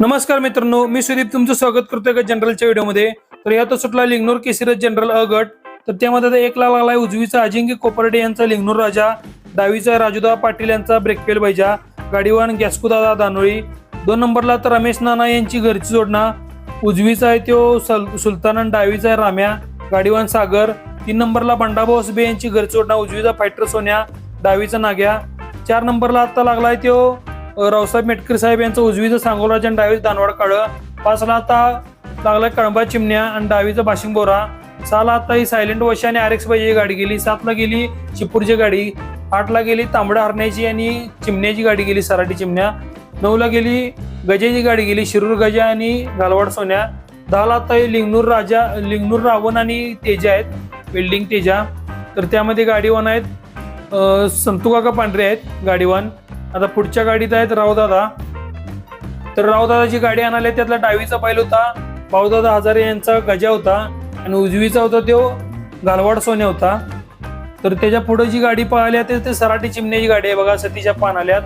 नमस्कार मित्रांनो मी सुदीप तुमचं स्वागत करतोय का जनरलच्या व्हिडिओमध्ये. तर यात सुटला लिंगनूर केसिरज जनरल अ गट तर त्यामध्ये आता एक लाख लागलाय उजवीचा अजिंक्य कोपर्डे यांचा लिंगनूर राजा डावीचा राजूदा पाटील यांचा ब्रेकफेल बैजा गाडीवान गॅस्कुदादा दानोळी दोन नंबरला तर रमेश नाना यांची घरची जोडणा उजवीचा आहे तो सल- सुलतानन डावीचा आहे राम्या गाडीवान सागर तीन नंबरला बंडाभाऊ असबे यांची घरची जोडणा उजवीचा फायटर सोन्या डावीचा नाग्या चार नंबरला आता लागलाय तो रावसाहेब मेटकर साहेब यांचं उजवीचं सांगोराज आणि डावीचं दानवाड काळ पाचला आता लागला कळंबा चिमण्या आणि डावीचं बाशिंग बोरा. सहाला आता ही सायलेंट वशी आणि आर एक्स पाहिजे गाडी गेली. सातला गेली चिपूरची गाडी. आठला गेली तांबडा हरण्याची आणि चिमण्याची गाडी गेली सराटी चिमण्या. नऊला गेली गजेची गाडी गेली शिरूर गजा आणि गालवाड सोन्या. दहाला आता हे लिंगनूर राजा लिंगनूर रावण आणि तेजा आहेत बिल्डिंग तेजा. तर त्यामध्ये गाडीवान आहेत अ, संतुकाका पांढरे आहेत गाडीवान. आता पुढच्या गाडीत आहेत रावदादा. तर रावदादाची गाडी आणाली त्यातला डावीचा बैल होता भाऊदादा हजारे यांचा गजा होता आणि उजवीचा होता तो गालवाड सोन्या होता. तर त्याच्या पुढे जी गाडी पाहिल्या ते ते सराटी चिमण्याची गाडी आहे बघा सतीच्या पान आल्यात.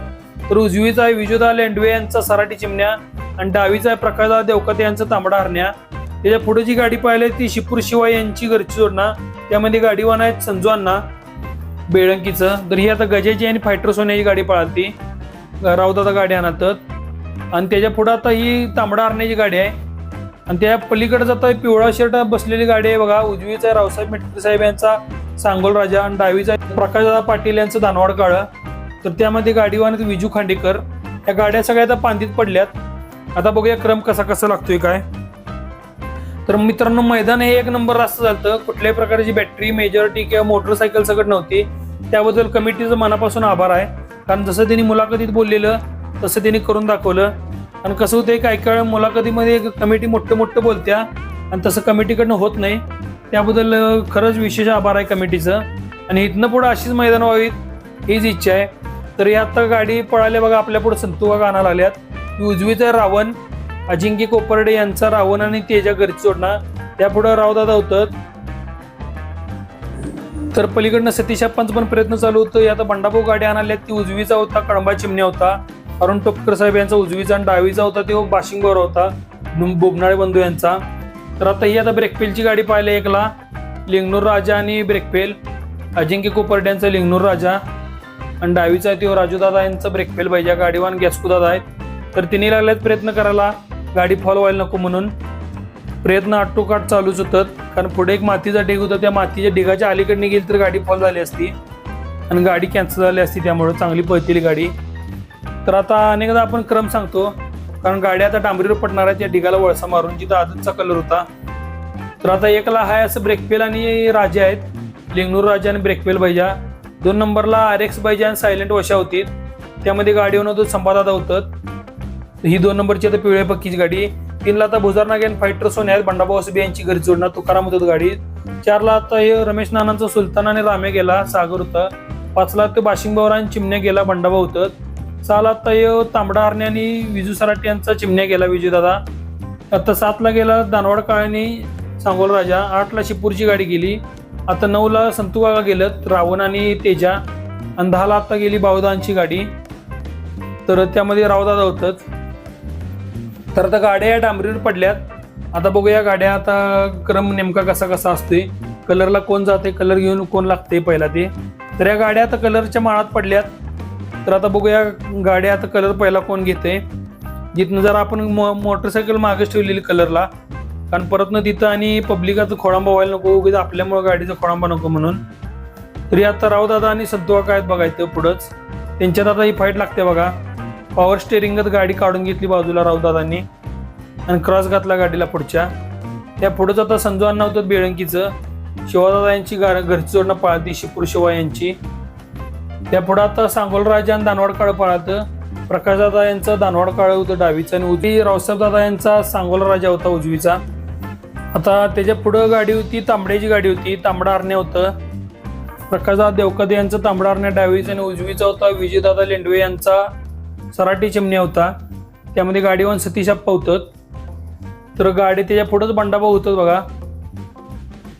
तर उजवीचा आहे विजोदा लेंडवे यांचा सराटी चिमण्या आणि डावीचा आहे प्रकाशदा देवकते यांचा तांबडा हरण्या. त्याच्या पुढे जी गाडी पाहिली ती शिपूर शिवाय यांची घरची जोडणा. त्यामध्ये गाडीवान आहेत संजू अण्णा. बेळंकीचं. तर ही आता गजेची आणि फायटर सोन्याची गाडी पळाली राऊत आता गाडी आणतात. आणि त्याच्या पुढं आता ही तांबडा हरण्याची गाडी आहे. आणि त्या पलीकडे जाता पिवळा शर्ट बसलेली गाडी आहे बघा. उजवीचा आहे रावसाहेब मेटकर साहेब यांचा सांगोल राजा आणि डावीचा आहे प्रकाशदादा पाटील यांचं दानवाड काळ. तर त्यामध्ये गाडीवान विजू खांडेकर. या गाड्या सगळ्या आता पांदीत पडल्यात. आता बघूया क्रम कसा कसा लागतोय काय. तर मित्रांनो मैदान हे एक नंबर रास्त झालं कुठल्याही प्रकारची बॅटरी मेजॉरिटी किंवा मोटरसायकल सगळं नव्हती. त्याबद्दल कमिटीचं मनापासून आभार आहे. कारण जसं त्यांनी मुलाखतीत बोललेलं तसं त्यांनी करून दाखवलं. आणि कसं होतंय काही वेळा मुलाखतीमध्ये कमिटी मोठं मोठं बोलत्या आणि तसं कमिटीकडनं होत नाही. त्याबद्दल खरंच विशेष आभार आहे कमिटीचं. आणि इथनं पुढं अशीच मैदान व्हावीत हीच इच्छा आहे. तर या आता गाडी पळाल्या बघा आपल्या पुढे संतुवा आणायला आल्यात. उजवीचा रावण अजिंक्य कोपर्डे यांचा रावण आणि तेजा घरची जोडणा. त्यापुढं रावदादा होतं. तर पलीकडनं सतीशाप्पांचा पण प्रयत्न चालू होतं. आता बंडाभाऊ गाडी आणाल्या ती उजवीचा होता कळंबा चिमण्या होता. अरुण टोपकर साहेब यांचा उजवीचा आणि डावीचा होता. तो बाशिंगवर होता. बोबनाळे बंधू यांचा. तर आता ही आता ब्रेकपेलची गाडी पाहिली एकला. लिंगनूर राजा आणि ब्रेकपेल अजिंक्य कोपर्डे यांचा लिंगनूर राजा. आणि डावीचा आहे तो राजूदादा यांचा ब्रेकपेल पाहिजे गाडीवान गॅस्कुदादा आहेत. तर तिन्ही लागल्यात प्रयत्न करायला. गाडी फॉल व्हायला नको म्हणून. प्रयत्न आटोकाट चालूच होतात. कारण पुढे एक मातीचा ढीग होता त्या मातीच्या ढिगाच्या अलीकडनं गेली तर गाडी फॉल झाली असती. आणि गाडी कॅन्सल झाली असती त्यामुळे चांगली पळतेली गाडी. तर आता अनेकदा आपण क्रम सांगतो कारण गाडी आता डांबरीवर पडणार आहे त्या ढिगाला वळसा मारून जिथं आजचा कलर होता. तर आता एकला हाय असं ब्रेकपेल आणि राजा आहेत. लिंगनूर राजा आणि ब्रेकपेल बैजा दोन नंबरला आर एक्स बैजा आणि सायलेंट वशा होती. त्यामध्ये गाडीवर होतं संपादादा होतं. ही दोन नंबरची आता पिवळ्या पक्कीची गाडी. तीनला आता भुजार नागेन फायटर सोन्या आहेत. बंडाभाऊ असबी यांची घरी जोडणार तुकाराम होत गाडी. चारला आता हे रमेश नानांचा सुलतान आणि रामे गेला सागर होता. पाचला ते बाशिंगबावरा आणि चिमण्या गेला बंडाभाऊ होतं. सहाला आता हे तांबडा हरणे आणि विजू सराटे यांचा चिमण्या गेला विजयदादा आता सातला गेला दानवाड काळाने सांगोल राजा. आठला शिपूरची गाडी गेली. आता नऊला संतुकाका गेलं रावण आणि तेजा. आणि दहाला आता गेली बावदांची गाडी. तर त्यामध्ये रावदादा होतंच. तर आता गाड्या या डांबरीवर पडल्यात. आता बघूया गाड्या आता क्रम नेमका कसा कसा असतोय. कलरला कोण जाते कलर घेऊन कोण लागते पहिला ते. तर या गाड्या आता कलरच्या माळात पडल्यात. तर आता बघूया गाड्या आता कलर पहिला कोण घेते जिथनं जर आपण मो मोटरसायकल मागेच ठेवलेली कलरला. कारण परत न तिथं आणि पब्लिकाचं खोळांबा व्हायला नको उगीच आपल्यामुळे गाडीचा खोळांबा नको म्हणून. तरी आता रावदादा आणि संतुआ काय आहेत बघायचं पुढंच. त्यांच्यात आता ही फाईट लागते बघा. पॉवर स्टेरिंगच गाडी काढून घेतली बाजूला राऊदादांनी आणि क्रॉस घातला गाडीला पुढच्या. त्या पुढंच आता संजू अण्णा होतं बेळंकीचं. शिवादादा यांची गा घरची जोडणं पाळती शिपूर शिवा यांची. त्या पुढं आता सांगोल राजा आणि दानवाड काळ पाळतं. प्रकाशदादा यांचा दानवाड काळ होतं डावीचा आणि उजवी. रावसाहेब दादा यांचा सांगोल राजा होता उजवीचा. आता त्याच्या पुढं गाडी होती तांबड्याची गाडी होती तांबडा हरण्या होतं. प्रकाशदादा देवकदे यांचं तांबडा हरण्या डावीचा आणि उजवीचा होता विजयदादा लेंडवे यांचा सराटी चिमण्या होता. त्यामध्ये गाडीवान सतीश आप्पा होतं. तर गाडी त्याच्या पुढंच बंडाबा होतं बघा.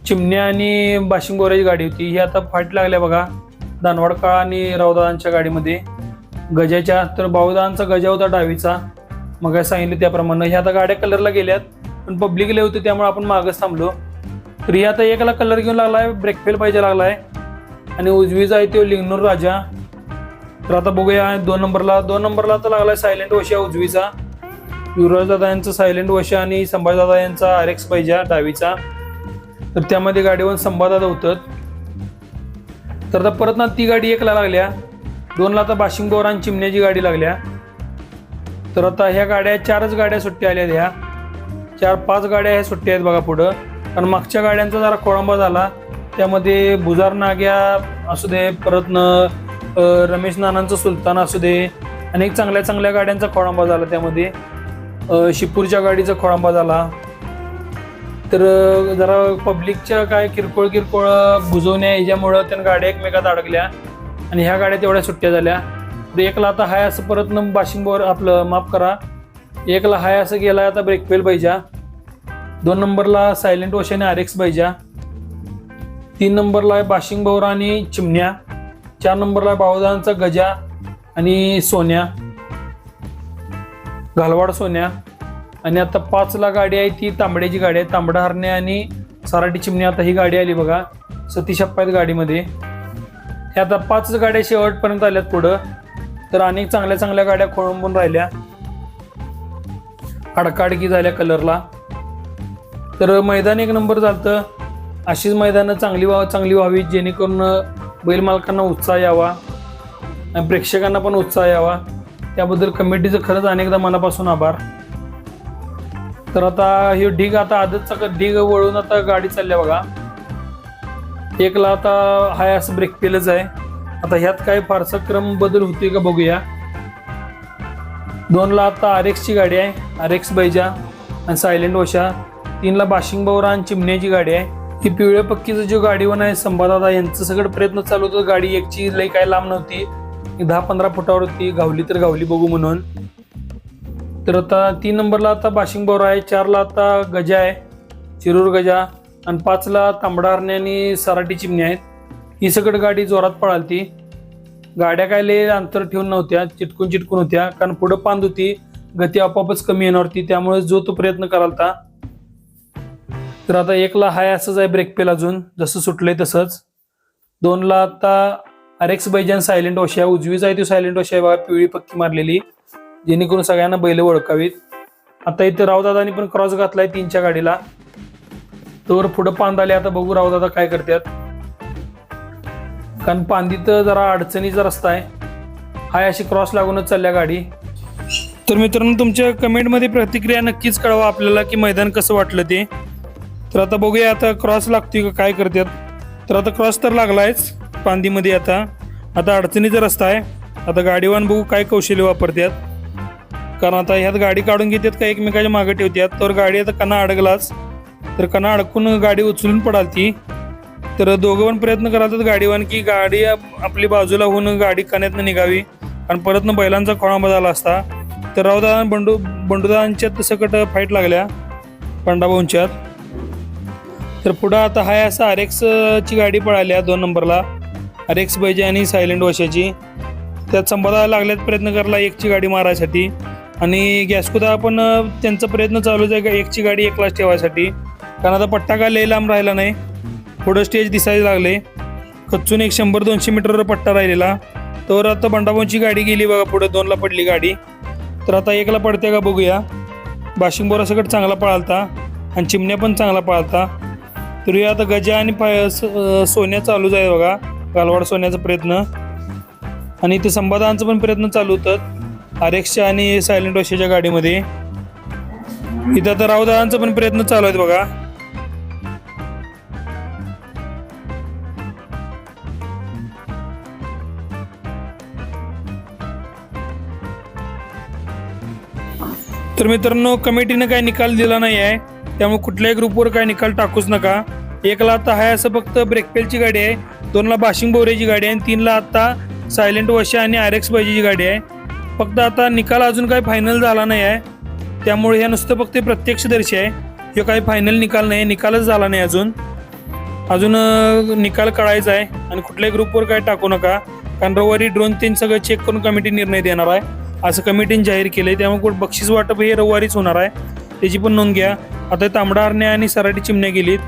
चिमण्या आणि बाशिंग गोऱ्याची गाडी होती. ही आता फाट लागल्या बघा. दानवाड काळा आणि रावदादांच्या गाडीमध्ये. गजाच्या तर बावदांचा गजा होता डावीचा. मग काय सांगितलं त्याप्रमाणे. ह्या आता गाड्या कलरला गेल्यात. पण पब्लिकला होते त्यामुळे आपण मागच थांबलो. तर ही आता एकला कलर घेऊन लागलाय. ब्रेक फेल पाहिजे लागलाय. आणि उजवीचा आहे तो लिंगनूर राजा. तर आता बघूया दोन नंबरला दोन नंबरला तर लागलाय सायलेंट वशा उजवीचा. युवराज दादा यांचा सायलेंट वशा आणि संभाजीदादा यांचा आर एक्स पाहिजे डावीचा. तर त्यामध्ये गाडीवर संभादादा होतं तर आता परत ना ती गाडी एकला लागल्या. दोनला आता बाशिंग आणि चिमण्याची गाडी लागल्या. तर आता ह्या गाड्या चारच गाड्या सुट्ट्या आल्या ह्या. चार पाच गाड्या ह्या सुट्ट्या आहेत बघा पुढं. कारण मागच्या गाड्यांचा जरा खोळंबा झाला. त्यामध्ये भुजार नाग्या असू दे परत न रमेश नानांचं सुलतान असू दे अनेक चांगल्या चांगल्या गाड्यांचा खोळंबा झाला त्यामध्ये. शिपूरच्या गाडीचा खोळंबा झाला. तर जरा पब्लिकच्या काय किरकोळ किरकोळ बुजवण्या याच्यामुळं त्या गाड्या एकमेकात अडकल्या आणि ह्या गाड्या तेवढ्या सुट्ट्या झाल्या. तर एकला आता हाय असं परत न बाशिंगवर आपलं माफ करा. एकला हाय असं गेला आता ब्रेक फेल पाहिजे दोन नंबरला सायलेंट ओशाने आर एक्स पाहिजे तीन नंबरला आहे बाशिंग भवरा आणि चिमण्या. चार नंबरला आहे बावदांचा गजा आणि सोन्या. घालवाड सोन्या. आणि आता पाचला गाडी आहे ती तांबड्याची गाडी आहे. तांबडा हरणे आणि सराटी चिमणी. आता ही गाडी आली बघा सतीश अप्पा आहेत गाडीमध्ये. हे आता पाच गाड्या शेवटपर्यंत आल्यात पुढं. तर अनेक चांगल्या चांगल्या गाड्या खोळंबून राहिल्या. अडकाडकी झाल्या कलरला. तर मैदान एक नंबर झालं अशीच मैदानं चांगली व्हा चांगली व्हावी जेणेकरून बैल मालकांना उत्साह यावा आणि प्रेक्षकांना पण उत्साह यावा. त्याबद्दल कमिटीचं खरंच अनेकदा मनापासून आभार. तर आता हे ढीग आता आदतचा ढीग वळून आता गाडी चालल्या बघा. एकला आता हाय असं ब्रेक केलंच आहे. आता ह्यात काय फारसा क्रम बदल होते का बघूया. दोनला आता आर ची गाडी आहे आर एक्स बैजा आणि सायलेंट ओशा तीनला बाशिंग बवरा आणि चिमण्याची गाडी आहे. ही पिवळ्या पक्कीचं जो गाडीवन आहे संभादादा यांचं सगळं प्रयत्न चालू होतं. गाडी एकची लई काय लांब नव्हती. दहा पंधरा फुटावर होती. गावली तर गावली बघू म्हणून. तर आता तीन नंबरला आता बाशिंग बोरा आहे चारला आता गजा आहे चिरूर गजा आणि पाचला तांबडा हरणे आणि सराटी चिमणी आहेत. ही सगळं गाडी जोरात पळालती. गाड्या काय लय अंतर ठेवून नव्हत्या चिटकून चिटकून होत्या. कारण पुढं पांद होती गती आपोआपच कमी येणार होती. त्यामुळे जो तो प्रयत्न करालता तर आता एकला हाय असंच आहे ब्रेक पेल अजून. जसं सुटलंय तसंच. दोनला आता अरेक्स एक्स बैजन सायलेंट ओशा उजवीच आहे ती सायलेंट ओशा आहे बघा. पिवळी पक्की मारलेली. जेणेकरून सगळ्यांना बैल ओळखावीत. आता इथे रावदादानी पण क्रॉस घातलाय तीनच्या गाडीला. तर पुढं पांद आले आता बघू रावदादा काय करतात. कारण पांदीत जरा अडचणीचा रस्ता आहे. हाय अशी क्रॉस लागूनच चालल्या गाडी. तर मित्रांनो तुमच्या कमेंटमध्ये प्रतिक्रिया नक्कीच कळवा आपल्याला की मैदान कसं वाटलं ते. तर आता बघूया आता क्रॉस लागतोय का काय करतात तर आता क्रॉस तर लागलायच पांदीमध्ये आता. आता अडचणीचा रस्ता आहे. आता गाडीवान बघू काय कौशल्य वापरतात कारण आता ह्यात गाडी काढून घेतात का एकमेकाच्या मागे ठेवतात तर गाडी आता कणा अडकलाच. तर कणा अडकून गाडी उचलून पडाल ती. तर दोघं पण प्रयत्न करायला गाडीवान की गाडी आपली बाजूला होऊन गाडी कण्यातनं निघावी. आणि परत बैलांचा खोळांबा झाला असता. तर रावदा बंडू बंडूदांच्यात सकट फाईट लागल्या. पंडाभाऊंच्यात. तर पुढं आता हाय असं आर ची गाडी पळाली आहे दोन नंबरला. आर एक्स बैजे आणि सायलेंट वशाची. त्यात संपादाला लागल्यात प्रयत्न करला एकची गाडी मारायसाठी. आणि गॅसकुदा पण त्यांचा प्रयत्न चालूच आहे का एकची गाडी एकलाच ठेवायसाठी. कारण आता पट्टा काय लई लांब राहिला नाही. पुढं स्टेज दिसायला लागले. कच्चून एक शंभर दोनशे मीटरवर पट्टा राहिलेला. तर आता बंडाबोंची गाडी गेली बघा पुढे दोनला पडली गाडी. तर आता एकला पडते का बघूया. बाशिंग बोरासकट चांगला पळालता. आणि चिमण्या पण चांगला पळालता. तर हे आता गजा आणि पाय सोन्या चालूच आहे बघा. गालवाड सोन्याचा प्रयत्न. आणि ते संवादांचा पण प्रयत्न चालू होतात. आर एक्सच्या आणि सायलेंट वॉशेच्या गाडीमध्ये. इथं आता रावदादांचा पण प्रयत्न चालू आहेत बघा. तर मित्रांनो कमिटीनं काय निकाल दिला नाही आहे त्यामुळे कुठल्याही ग्रुपवर काय निकाल टाकूच नका. एकला आता आहे असं फक्त ब्रेकपेलची गाडी आहे. दोनला बाशिंग बोरेची गाडी आहे. आणि तीनला आता सायलेंट वशा आणि आर एक्स बायजीची गाडी आहे. फक्त आता निकाल अजून काही फायनल झाला नाही आहे. त्यामुळे हे नुसतं फक्त प्रत्यक्षदर्शी आहे. हे काही फायनल निकाल नाही. निकालच झाला नाही अजून. अजून निकाल कळायचा आहे. आणि कुठल्याही ग्रुपवर काय टाकू नका. कारण रविवारी ड्रोन तीन सगळं चेक करून कमिटी निर्णय देणार आहे. असं कमिटीने जाहीर केलं आहे त्यामुळे बक्षीस वाटप हे रविवारीच होणार आहे. त्याची पण नोंद घ्या. आता तांबडा आरण्या आणि सराटी चिमण्या गेलीत.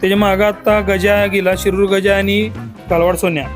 त्याच्या मागं आता गजा गेला शिरूर गजा आणि कालवाड सोन्या.